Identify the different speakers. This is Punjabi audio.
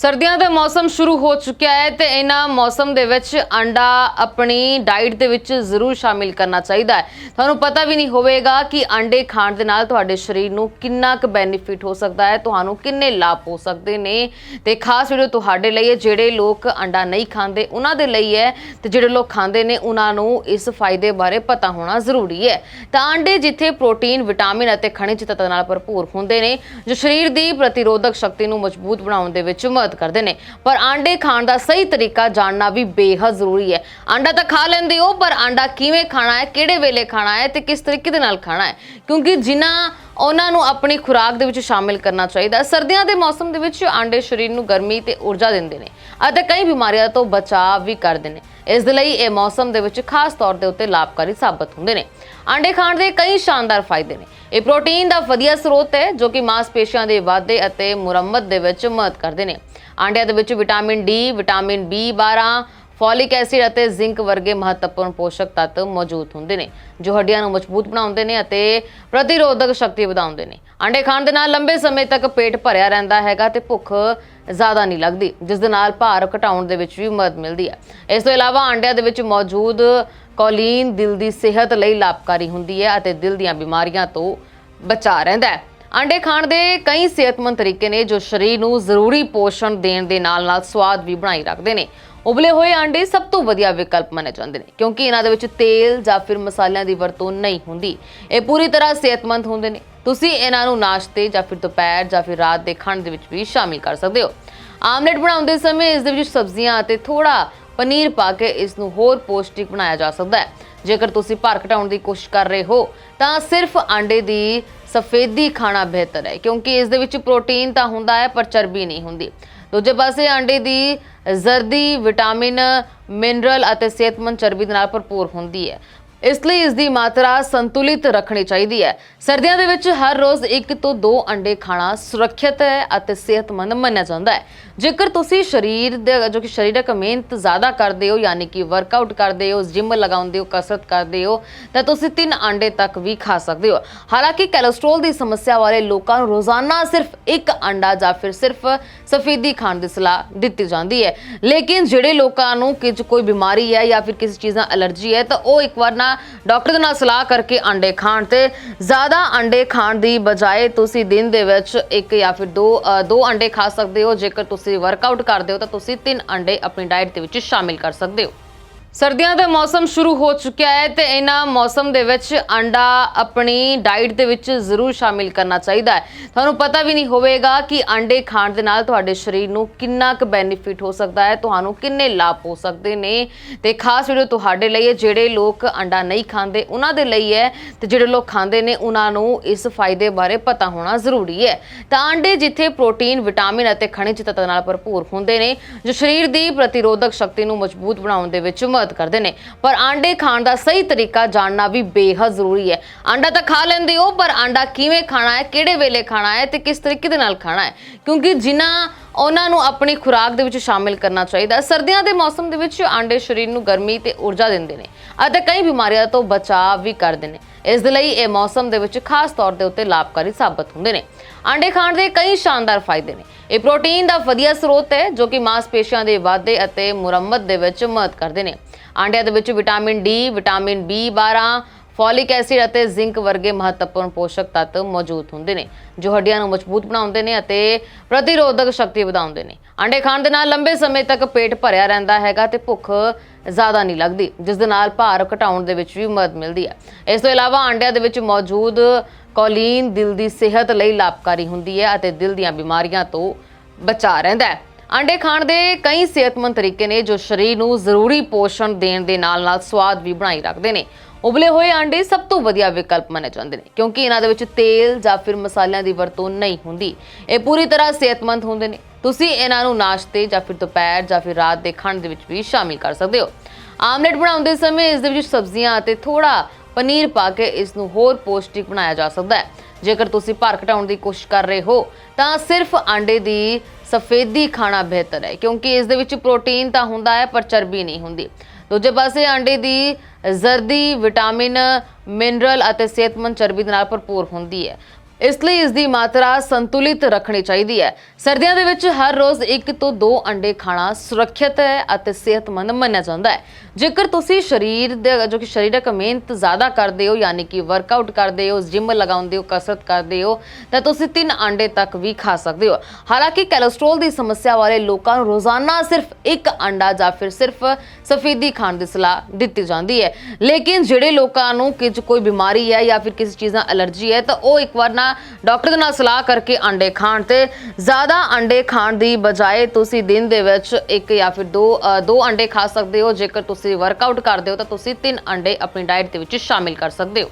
Speaker 1: ਸਰਦੀਆਂ ਦਾ ਮੌਸਮ ਸ਼ੁਰੂ ਹੋ ਚੁੱਕਿਆ ਹੈ ਤੇ ਇਹਨਾਂ ਮੌਸਮ ਦੇ ਵਿੱਚ ਅੰਡਾ ਆਪਣੀ ਡਾਈਟ ਦੇ ਵਿੱਚ ਜ਼ਰੂਰ ਸ਼ਾਮਿਲ ਕਰਨਾ ਚਾਹੀਦਾ ਹੈ। ਤੁਹਾਨੂੰ ਪਤਾ ਵੀ ਨਹੀਂ ਹੋਵੇਗਾ ਕਿ ਅੰਡੇ ਖਾਣ ਦੇ ਨਾਲ ਤੁਹਾਡੇ ਸਰੀਰ ਨੂੰ ਕਿੰਨਾ ਕੁ ਬੈਨੀਫਿਟ ਹੋ ਸਕਦਾ ਹੈ, ਤੁਹਾਨੂੰ ਕਿੰਨੇ ਲਾਭ ਹੋ ਸਕਦੇ ਨੇ ਤੇ ਖਾਸ ਵੀਡੀਓ ਤੁਹਾਡੇ ਲਈ ਹੈ, ਜਿਹੜੇ ਲੋਕ ਅੰਡਾ ਨਹੀਂ ਖਾਂਦੇ, ਉਹਨਾਂ ਦੇ ਲਈ ਹੈ ਤੇ ਜਿਹੜੇ ਲੋਕ ਖਾਂਦੇ ਨੇ, ਉਹਨਾਂ ਨੂੰ ਇਸ ਫਾਇਦੇ ਬਾਰੇ ਪਤਾ ਹੋਣਾ ਜ਼ਰੂਰੀ ਹੈ। ਤਾਂ ਅੰਡੇ ਜਿੱਥੇ ਪ੍ਰੋਟੀਨ ਵਿਟਾਮਿਨ ਅਤੇ ਖਣਿਜ ਤੱਤਾਂ ਨਾਲ ਭਰਪੂਰ ਹੁੰਦੇ ਨੇ, ਜੋ ਸਰੀਰ ਦੀ ਪ੍ਰਤੀਰੋਧਕ ਸ਼ਕਤੀ ਨੂੰ ਮਜ਼ਬੂਤ ਬਣਾਉਣ ਦੇ ਵਿੱਚ ਮਦਦ ਕਰਦੇ ਨੇ। ਪਰ ਆਂਡੇ ਖਾਣ ਦਾ ਸਹੀ ਤਰੀਕਾ ਜਾਣਨਾ ਵੀ ਬੇਹੱਦ ਜ਼ਰੂਰੀ ਹੈ। ਆਂਡਾ ਤਾਂ ਖਾ ਲੈਂਦੇ ਹੋ, ਪਰ ਆਂਡਾ ਕਿਵੇਂ ਖਾਣਾ ਹੈ, ਕਿਹੜੇ ਵੇਲੇ ਖਾਣਾ ਹੈ ਤੇ ਕਿਸ ਤਰੀਕੇ ਦੇ ਨਾਲ ਖਾਣਾ ਹੈ? ਕਿਉਂਕਿ ਜਿਨ੍ਹਾਂ ਉਹਨਾਂ ਨੂੰ ਆਪਣੀ ਖੁਰਾਕ ਦੇ ਵਿੱਚ ਸ਼ਾਮਿਲ ਕਰਨਾ ਚਾਹੀਦਾ ਸਰਦੀਆਂ ਦੇ ਮੌਸਮ ਦੇ ਵਿੱਚ ਆਂਡੇ ਸਰੀਰ ਨੂੰ ਗਰਮੀ ਤੇ ਊਰਜਾ ਦਿੰਦੇ ਨੇ ਅਤੇ ਕਈ ਬਿਮਾਰੀਆਂ ਤੋਂ ਬਚਾਅ ਵੀ ਕਰਦੇ ਨੇ। ਇਸ ਦੇ ਲਈ ਇਹ ਮੌਸਮ ਦੇ ਵਿੱਚ ਖਾਸ ਤੌਰ ਦੇ ਉੱਤੇ ਲਾਭਕਾਰੀ ਸਾਬਤ ਹੁੰਦੇ ਨੇ। ਆਂਡੇ ਖਾਣ ਦੇ ਕਈ ਸ਼ਾਨਦਾਰ ਫਾਇਦੇ ਨੇ। ਇਹ ਪ੍ਰੋਟੀਨ ਦਾ ਵਧੀਆ ਸਰੋਤ ਹੈ, ਜੋ ਕਿ ਮਾਸਪੇਸ਼ੀਆਂ ਦੇ ਵਾਧੇ ਅਤੇ ਮੁਰੰਮਤ ਦੇ ਵਿੱਚ ਮਦਦ ਕਰਦੇ ਨੇ। ਆਂਡਿਆਂ ਦੇ ਵਿੱਚ vitamin D, vitamin B12 folic acid ਅਤੇ ਜ਼ਿੰਕ ਵਰਗੇ ਮਹੱਤਵਪੂਰਨ ਪੋਸ਼ਕ ਤੱਤ ਮੌਜੂਦ ਹੁੰਦੇ ਨੇ, ਜੋ ਹੱਡੀਆਂ ਨੂੰ ਮਜ਼ਬੂਤ ਬਣਾਉਂਦੇ ਨੇ ਅਤੇ ਪ੍ਰਤੀਰੋਧਕ ਸ਼ਕਤੀ ਵਧਾਉਂਦੇ ਨੇ। ਆਂਡੇ ਖਾਣ ਦੇ ਨਾਲ ਲੰਬੇ ਸਮੇਂ ਤੱਕ ਪੇਟ ਭਰਿਆ ਰਹਿੰਦਾ ਹੈਗਾ ਤੇ ਭੁੱਖ ਜ਼ਿਆਦਾ ਨਹੀਂ ਲੱਗਦੀ, ਜਿਸ ਦੇ ਨਾਲ ਭਾਰ ਘਟਾਉਣ ਦੇ ਵਿੱਚ ਵੀ ਮਦਦ ਮਿਲਦੀ ਹੈ। ਇਸ ਤੋਂ ਇਲਾਵਾ ਆਂਡਿਆਂ ਦੇ ਵਿੱਚ ਮੌਜੂਦ ਕੋਲੀਨ ਦਿਲ ਦੀ ਸਿਹਤ ਲਈ ਲਾਭਕਾਰੀ ਹੁੰਦੀ ਹੈ ਅਤੇ ਦਿਲ ਦੀਆਂ ਬਿਮਾਰੀਆਂ ਤੋਂ ਬਚਾ ਰਹਿੰਦਾ ਹੈ। ਆਂਡੇ ਖਾਣ ਦੇ ਕਈ ਸਿਹਤਮੰਦ ਤਰੀਕੇ ਨੇ ਜੋ ਸਰੀਰ ਨੂੰ ਜ਼ਰੂਰੀ ਪੋਸ਼ਣ ਦੇਣ ਦੇ ਨਾਲ-ਨਾਲ ਸਵਾਦ ਵੀ ਬਣਾਈ ਰੱਖਦੇ ਨੇ। ਉਬਲੇ ਹੋਏ ਆਂਡੇ ਸਭ ਤੋਂ ਵਧੀਆ ਵਿਕਲਪ ਮੰਨੇ ਜਾਂਦੇ ਨੇ, ਕਿਉਂਕਿ ਇਹਨਾਂ ਦੇ ਵਿੱਚ ਤੇਲ ਜਾਂ ਫਿਰ ਮਸਾਲਿਆਂ ਦੀ ਵਰਤੋਂ ਨਹੀਂ ਹੁੰਦੀ। ਇਹ ਪੂਰੀ ਤਰ੍ਹਾਂ ਸਿਹਤਮੰਦ ਹੁੰਦੇ ਨੇ। ਤੁਸੀਂ ਇਹਨਾਂ ਨੂੰ ਨਾਸ਼ਤੇ ਜਾਂ ਫਿਰ ਦੁਪਹਿਰ ਜਾਂ ਫਿਰ ਰਾਤ ਦੇ ਖਾਣ ਦੇ ਵਿੱਚ ਵੀ ਸ਼ਾਮਿਲ ਕਰ ਸਕਦੇ ਹੋ। ਆਮਲੇਟ ਬਣਾਉਂਦੇ ਸਮੇਂ ਇਸ ਦੇ ਵਿੱਚ ਸਬਜ਼ੀਆਂ ਅਤੇ ਥੋੜਾ ਪਨੀਰ ਪਾ ਕੇ ਇਸ ਨੂੰ ਹੋਰ ਪੌਸ਼ਟਿਕ ਬਣਾਇਆ ਜਾ ਸਕਦਾ ਹੈ। ਜੇਕਰ ਤੁਸੀਂ ਭਾਰ ਘਟਾਉਣ ਦੀ ਕੋਸ਼ਿਸ਼ ਕਰ ਰਹੇ ਹੋ, ਤਾਂ ਸਿਰਫ ਆਂਡੇ ਦੀ ਸਫੇਦੀ ਖਾਣਾ ਬਿਹਤਰ ਹੈ, ਕਿਉਂਕਿ ਇਸ ਦੇ ਵਿੱਚ ਪ੍ਰੋਟੀਨ ਤਾਂ ਹੁੰਦਾ ਹੈ, ਪਰ ਚਰਬੀ ਨਹੀਂ ਹੁੰਦੀ। ਦੂਜੇ ਪਾਸੇ ਆਂਡੇ ਦੀ ਜ਼ਰਦੀ, ਵਿਟਾਮਿਨ, ਮਿਨਰਲ ਅਤੇ ਸਿਹਤਮੰਦ ਚਰਬੀ ਦੇ ਨਾਲ ਭਰਪੂਰ ਹੁੰਦੀ ਹੈ। ਇਸ ਲਈ ਇਸ ਦੀ ਮਾਤਰਾ ਸੰਤੁਲਿਤ ਰੱਖਣੀ ਚਾਹੀਦੀ ਹੈ। ਸਰਦੀਆਂ ਦੇ ਵਿੱਚ ਹਰ ਰੋਜ਼ ਇੱਕ ਤੋਂ ਦੋ ਅੰਡੇ ਖਾਣਾ ਸੁਰੱਖਿਅਤ ਹੈ ਅਤੇ ਸਿਹਤਮੰਦ ਮੰਨਿਆ ਜਾਂਦਾ ਹੈ। ਜੇਕਰ ਤੁਸੀਂ ਸਰੀਰ ਦੇ, ਜੋ ਕਿ ਸਰੀਰਕ ਮਿਹਨਤ ਜ਼ਿਆਦਾ ਕਰਦੇ ਹੋ, ਯਾਨੀ ਕਿ ਵਰਕਆਊਟ ਕਰਦੇ ਹੋ ਜਿਮ ਲਗਾਉਂਦੇ ਹੋ, ਕਸਰਤ ਕਰਦੇ ਹੋ, ਤਾਂ ਤੁਸੀਂ ਤਿੰਨ ਅੰਡੇ ਤੱਕ ਵੀ ਖਾ ਸਕਦੇ ਹੋ। ਹਾਲਾਂਕਿ ਕੋਲੇਸਟ੍ਰੋਲ ਦੀ ਸਮੱਸਿਆ ਵਾਲੇ ਲੋਕਾਂ ਨੂੰ ਰੋਜ਼ਾਨਾ ਸਿਰਫ ਇੱਕ ਅੰਡਾ ਜਾਂ ਫਿਰ ਸਿਰਫ ਸਫੇਦੀ ਖਾਣ ਦੀ ਸਲਾਹ ਦਿੱਤੀ ਜਾਂਦੀ ਹੈ। ਲੇਕਿਨ ਜਿਹੜੇ ਲੋਕਾਂ ਨੂੰ ਕਿ ਕੋਈ ਬਿਮਾਰੀ ਹੈ ਜਾਂ ਫਿਰ ਕਿਸੇ ਚੀਜ਼ ਨਾਲ ਐਲਰਜੀ ਹੈ, ਤਾਂ ਉਹ ਇੱਕ ਵਾਰ ਨਾ ਡਾਕਟਰ ਦੇ ਨਾਲ ਸਲਾਹ ਕਰਕੇ ਅੰਡੇ ਖਾਣ ਤੇ ਜ਼ਿਆਦਾ ਅੰਡੇ ਖਾਣ ਦੀ ਬਜਾਏ ਤੁਸੀਂ ਦਿਨ ਦੇ ਵਿੱਚ ਇੱਕ ਜਾਂ ਫਿਰ ਦੋ ਅ, ਦੋ ਅੰਡੇ ਖਾ ਸਕਦੇ ਹੋ। ਜੇਕਰ ਤੁਸੀਂ ਵਰਕਆਊਟ ਕਰਦੇ ਹੋ ਤਾਂ ਤੁਸੀਂ ਤਿੰਨ ਅੰਡੇ ਆਪਣੀ ਡਾਈਟ ਦੇ ਵਿੱਚ ਸ਼ਾਮਿਲ ਕਰ ਸਕਦੇ ਹੋ। ਸਰਦੀਆਂ ਦਾ ਮੌਸਮ ਸ਼ੁਰੂ ਹੋ ਚੁੱਕਿਆ ਹੈ ਤੇ ਇਹਨਾਂ ਮੌਸਮ ਦੇ ਵਿੱਚ ਅੰਡਾ ਆਪਣੀ ਡਾਈਟ ਦੇ ਵਿੱਚ ਜ਼ਰੂਰ ਸ਼ਾਮਿਲ ਕਰਨਾ ਚਾਹੀਦਾ ਹੈ। ਤੁਹਾਨੂੰ ਪਤਾ ਵੀ ਨਹੀਂ ਹੋਵੇਗਾ ਕਿ ਅੰਡੇ ਖਾਣ ਦੇ ਨਾਲ ਤੁਹਾਡੇ ਸਰੀਰ ਨੂੰ ਕਿੰਨਾ ਕੁ ਬੈਨੀਫਿਟ ਹੋ ਸਕਦਾ ਹੈ, ਤੁਹਾਨੂੰ ਕਿੰਨੇ ਲਾਭ ਹੋ ਸਕਦੇ ਨੇ ਤੇ ਖਾਸ ਵੀਡੀਓ ਤੁਹਾਡੇ ਲਈ ਹੈ, ਜਿਹੜੇ ਲੋਕ ਅੰਡਾ ਨਹੀਂ ਖਾਂਦੇ, ਉਹਨਾਂ ਦੇ ਲਈ ਹੈ ਤੇ ਜਿਹੜੇ ਲੋਕ ਖਾਂਦੇ ਨੇ, ਉਹਨਾਂ ਨੂੰ ਇਸ ਫਾਇਦੇ ਬਾਰੇ ਪਤਾ ਹੋਣਾ ਜ਼ਰੂਰੀ ਹੈ। ਤਾਂ ਅੰਡੇ ਜਿੱਥੇ ਪ੍ਰੋਟੀਨ ਵਿਟਾਮਿਨ ਅਤੇ ਖਣਿਜ ਤੱਤਾਂ ਨਾਲ ਭਰਪੂਰ ਹੁੰਦੇ ਨੇ, ਜੋ ਸਰੀਰ ਦੀ ਪ੍ਰਤੀਰੋਧਕ ਸ਼ਕਤੀ ਨੂੰ ਮਜ਼ਬੂਤ ਬਣਾਉਣ ਦੇ ਵਿੱਚ ਮਦਦ ਕਰਦੇ ਨੇ। ਪਰ ਆਂਡੇ ਖਾਣ ਦਾ ਸਹੀ ਤਰੀਕਾ ਜਾਣਨਾ ਵੀ ਬੇਹੱਦ ਜ਼ਰੂਰੀ ਹੈ। ਆਂਡਾ ਤਾਂ ਖਾ ਲੈਂਦੇ ਹੋ, ਪਰ ਆਂਡਾ ਕਿਵੇਂ ਖਾਣਾ ਹੈ, ਕਿਹੜੇ ਵੇਲੇ ਖਾਣਾ ਹੈ ਤੇ ਕਿਸ ਤਰੀਕੇ ਦੇ ਨਾਲ ਖਾਣਾ ਹੈ? ਕਿਉਂਕਿ ਜਿਨ੍ਹਾਂ ਉਹਨਾਂ ਨੂੰ ਆਪਣੀ ਖੁਰਾਕ ਦੇ ਵਿੱਚ ਸ਼ਾਮਿਲ ਕਰਨਾ ਚਾਹੀਦਾ ਸਰਦੀਆਂ ਦੇ ਮੌਸਮ ਦੇ ਵਿੱਚ ਆਂਡੇ ਸਰੀਰ ਨੂੰ ਗਰਮੀ ਤੇ ਊਰਜਾ ਦਿੰਦੇ ਨੇ ਅਤੇ ਕਈ ਬਿਮਾਰੀਆਂ ਤੋਂ ਬਚਾਅ ਵੀ ਕਰਦੇ ਨੇ। ਇਸ ਦੇ ਲਈ ਇਹ ਮੌਸਮ ਦੇ ਵਿੱਚ ਖਾਸ ਤੌਰ ਦੇ ਉੱਤੇ ਲਾਭਕਾਰੀ ਸਾਬਤ ਹੁੰਦੇ ਨੇ। ਆਂਡੇ ਖਾਣ ਦੇ ਕਈ ਸ਼ਾਨਦਾਰ ਫਾਇਦੇ ਨੇ। ਇਹ ਪ੍ਰੋਟੀਨ ਦਾ ਵਧੀਆ ਸਰੋਤ ਹੈ, ਜੋ ਕਿ ਮਾਸਪੇਸ਼ੀਆਂ ਦੇ ਵਾਧੇ ਅਤੇ ਮੁਰੰਮਤ ਦੇ ਵਿੱਚ ਮਦਦ ਕਰਦੇ ਨੇ। ਆਂਡਿਆਂ ਦੇ ਵਿੱਚ vitamin D vitamin B12 folic acid ਅਤੇ ਜ਼ਿੰਕ ਵਰਗੇ ਮਹੱਤਵਪੂਰਨ ਪੋਸ਼ਕ ਤੱਤ ਮੌਜੂਦ ਹੁੰਦੇ ਨੇ, ਜੋ ਹੱਡੀਆਂ ਨੂੰ ਮਜ਼ਬੂਤ ਬਣਾਉਂਦੇ ਨੇ ਅਤੇ ਪ੍ਰਤੀਰੋਧਕ ਸ਼ਕਤੀ ਵਧਾਉਂਦੇ ਨੇ। ਆਂਡੇ ਖਾਣ ਦੇ ਨਾਲ ਲੰਬੇ ਸਮੇਂ ਤੱਕ ਪੇਟ ਭਰਿਆ ਰਹਿੰਦਾ ਹੈਗਾ ਤੇ ਭੁੱਖ ਜ਼ਿਆਦਾ ਨਹੀਂ ਲੱਗਦੀ, ਜਿਸ ਦੇ ਨਾਲ ਭਾਰ ਘਟਾਉਣ ਦੇ ਵਿੱਚ ਵੀ ਮਦਦ ਮਿਲਦੀ ਹੈ। ਇਸ ਤੋਂ ਇਲਾਵਾ ਆਂਡਿਆਂ ਦੇ ਵਿੱਚ ਮੌਜੂਦ ਕੋਲੀਨ ਦਿਲ ਦੀ ਸਿਹਤ ਲਈ ਲਾਭਕਾਰੀ ਹੁੰਦੀ ਹੈ ਅਤੇ ਦਿਲ ਦੀਆਂ ਬਿਮਾਰੀਆਂ ਤੋਂ ਬਚਾ ਰਹਿੰਦਾ ਹੈ। ਆਂਡੇ ਖਾਣ ਦੇ ਕਈ ਸਿਹਤਮੰਦ ਤਰੀਕੇ ਨੇ, ਜੋ ਸਰੀਰ ਨੂੰ ਜ਼ਰੂਰੀ ਪੋਸ਼ਣ ਦੇਣ ਦੇ ਨਾਲ-ਨਾਲ ਸਵਾਦ ਵੀ ਬਣਾਈ ਰੱਖਦੇ ਨੇ। ਉਬਲੇ ਹੋਏ ਆਂਡੇ ਸਭ ਤੋਂ ਵਧੀਆ ਵਿਕਲਪ ਮੰਨੇ ਜਾਂਦੇ ਨੇ, ਕਿਉਂਕਿ ਇਹਨਾਂ ਦੇ ਵਿੱਚ ਤੇਲ ਜਾਂ ਫਿਰ ਮਸਾਲਿਆਂ ਦੀ ਵਰਤੋਂ ਨਹੀਂ ਹੁੰਦੀ। ਇਹ ਪੂਰੀ ਤਰ੍ਹਾਂ ਸਿਹਤਮੰਦ ਹੁੰਦੇ ਨੇ। ਤੁਸੀਂ ਇਹਨਾਂ ਨੂੰ ਨਾਸ਼ਤੇ ਜਾਂ ਫਿਰ ਦੁਪਹਿਰ ਜਾਂ ਫਿਰ ਰਾਤ ਦੇ ਖਾਣ ਦੇ ਵਿੱਚ ਵੀ ਸ਼ਾਮਿਲ ਕਰ ਸਕਦੇ ਹੋ। ਆਮਲੇਟ ਬਣਾਉਂਦੇ ਸਮੇਂ ਇਸ ਦੇ ਵਿੱਚ ਸਬਜ਼ੀਆਂ ਅਤੇ ਥੋੜਾ ਪਨੀਰ ਪਾ ਕੇ ਇਸ ਨੂੰ ਹੋਰ ਪੌਸ਼ਟਿਕ ਬਣਾਇਆ ਜਾ ਸਕਦਾ ਹੈ। ਜੇਕਰ ਤੁਸੀਂ ਭਾਰ ਘਟਾਉਣ ਦੀ ਕੋਸ਼ਿਸ਼ ਕਰ ਰਹੇ ਹੋ, ਤਾਂ ਸਿਰਫ ਆਂਡੇ ਦੀ ਸਫੇਦੀ ਖਾਣਾ ਬਿਹਤਰ ਹੈ, ਕਿਉਂਕਿ ਇਸ ਦੇ ਵਿੱਚ ਪ੍ਰੋਟੀਨ ਤਾਂ ਹੁੰਦਾ ਹੈ, ਪਰ ਚਰਬੀ ਨਹੀਂ ਹੁੰਦੀ। ਦੂਜੇ ਪਾਸੇ ਆਂਡੇ ਦੀ ਜ਼ਰਦੀ, ਵਿਟਾਮਿਨ, ਮਿਨਰਲ ਅਤੇ ਸਿਹਤਮੰਦ ਚਰਬੀ ਦੇ ਨਾਲ ਭਰਪੂਰ ਹੁੰਦੀ ਹੈ। ਇਸ ਲਈ ਇਸ ਦੀ ਮਾਤਰਾ ਸੰਤੁਲਿਤ ਰੱਖਣੀ ਚਾਹੀਦੀ ਹੈ। ਸਰਦੀਆਂ ਦੇ ਵਿੱਚ ਹਰ ਰੋਜ਼ ਇੱਕ ਤੋਂ ਦੋ ਅੰਡੇ ਖਾਣਾ ਸੁਰੱਖਿਅਤ ਹੈ ਅਤੇ ਸਿਹਤਮੰਦ ਮੰਨਿਆ ਜਾਂਦਾ ਹੈ। ਜੇਕਰ ਤੁਸੀਂ ਸਰੀਰ ਦੇ, ਜੋ ਕਿ ਸਰੀਰਕ ਮਿਹਨਤ ਜ਼ਿਆਦਾ ਕਰਦੇ ਹੋ, ਯਾਨੀ ਕਿ ਵਰਕਆਊਟ ਕਰਦੇ ਹੋ ਜਿਮ ਲਗਾਉਂਦੇ ਹੋ, ਕਸਰਤ ਕਰਦੇ ਹੋ, ਤਾਂ ਤੁਸੀਂ ਤਿੰਨ ਅੰਡੇ ਤੱਕ ਵੀ ਖਾ ਸਕਦੇ ਹੋ। ਹਾਲਾਂਕਿ ਕੋਲੇਸਟ੍ਰੋਲ ਦੀ ਸਮੱਸਿਆ ਵਾਲੇ ਲੋਕਾਂ ਨੂੰ ਰੋਜ਼ਾਨਾ ਸਿਰਫ ਇੱਕ ਅੰਡਾ ਜਾਂ ਫਿਰ ਸਿਰਫ ਸਫੇਦੀ ਖਾਣ ਦੀ ਸਲਾਹ ਦਿੱਤੀ ਜਾਂਦੀ ਹੈ। ਲੇਕਿਨ ਜਿਹੜੇ ਲੋਕਾਂ ਨੂੰ ਕਿ ਕੋਈ ਬਿਮਾਰੀ ਹੈ ਜਾਂ ਫਿਰ ਕਿਸੇ ਚੀਜ਼ ਨਾਲ ਐਲਰਜੀ ਹੈ, ਤਾਂ ਉਹ ਇੱਕ ਵਾਰ ਨਾ ਡਾਕਟਰ ਦੇ ਨਾਲ ਸਲਾਹ ਕਰਕੇ ਅੰਡੇ ਖਾਣ ਤੇ ਜ਼ਿਆਦਾ ਅੰਡੇ ਖਾਣ ਦੀ ਬਜਾਏ ਤੁਸੀਂ ਦਿਨ ਦੇ ਵਿੱਚ ਇੱਕ ਜਾਂ ਫਿਰ ਦੋ ਦੋ ਅੰਡੇ ਖਾ ਸਕਦੇ ਹੋ। ਜੇਕਰ ਤੁਸੀਂ ਵਰਕਆਊਟ ਕਰਦੇ ਹੋ ਤਾਂ ਤੁਸੀਂ ਤਿੰਨ ਅੰਡੇ ਆਪਣੀ ਡਾਈਟ ਦੇ ਵਿੱਚ ਸ਼ਾਮਿਲ ਕਰ ਸਕਦੇ ਹੋ।